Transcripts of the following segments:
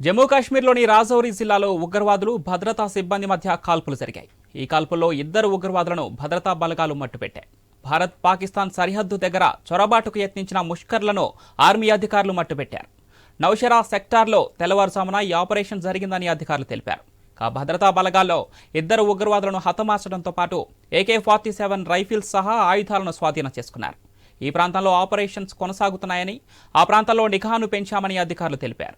జమ్మూ కాశ్మీర్లోని రాజౌరి జిల్లాలో ఉగ్రవాదులు భద్రతా సిబ్బంది మధ్య కాల్పులు జరిగాయి. ఈ కాల్పుల్లో ఇద్దరు ఉగ్రవాదులను భద్రతా బలగాలు మట్టుపెట్టాయి. భారత్ పాకిస్తాన్ సరిహద్దు దగ్గర చొరబాటుకు యత్నించిన ముష్కర్లను ఆర్మీ అధికారులు మట్టుపెట్టారు. నౌషరా సెక్టార్లో తెల్లవారుజామున ఈ ఆపరేషన్ జరిగిందని అధికారులు తెలిపారు. కా భద్రతా బలగాల్లో ఇద్దరు ఉగ్రవాదులను హతమార్చడంతో పాటు ఏకే ఫార్టీ సెవెన్ రైఫిల్స్ సహా ఆయుధాలను స్వాధీనం చేసుకున్నారు. ఈ ప్రాంతంలో ఆపరేషన్స్ కొనసాగుతున్నాయని ఆ ప్రాంతంలో నిఘాను పెంచామని అధికారులు తెలిపారు.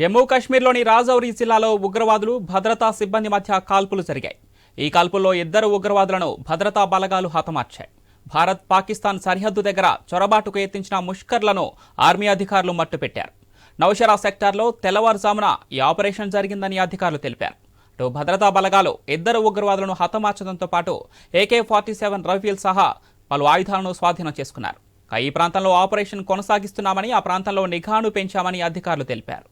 జమ్మూ కాశ్మీర్లోని రాజౌరి జిల్లాలో ఉగ్రవాదులు భద్రతా సిబ్బంది మధ్య కాల్పులు జరిగాయి. ఈ కాల్పుల్లో ఇద్దరు ఉగ్రవాదులను భద్రతా బలగాలు హతమార్చాయి. భారత్ పాకిస్తాన్ సరిహద్దు దగ్గర చొరబాటుకు యత్నించిన ముష్కర్లను ఆర్మీ అధికారులు మట్టుపెట్టారు. నౌషరా సెక్టార్లో తెల్లవారుజామున ఈ ఆపరేషన్ జరిగిందని అధికారులు తెలిపారు. అటు భద్రతా బలగాలు ఇద్దరు ఉగ్రవాదులను హతమార్చడంతో పాటు ఏకే ఫార్టీ సెవెన్ రైఫిల్ సహా పలు ఆయుధాలను స్వాధీనం చేసుకున్నారు. ఈ ప్రాంతంలో ఆపరేషన్ కొనసాగిస్తున్నామని ఆ ప్రాంతంలో నిఘాను పెంచామని అధికారులు తెలిపారు.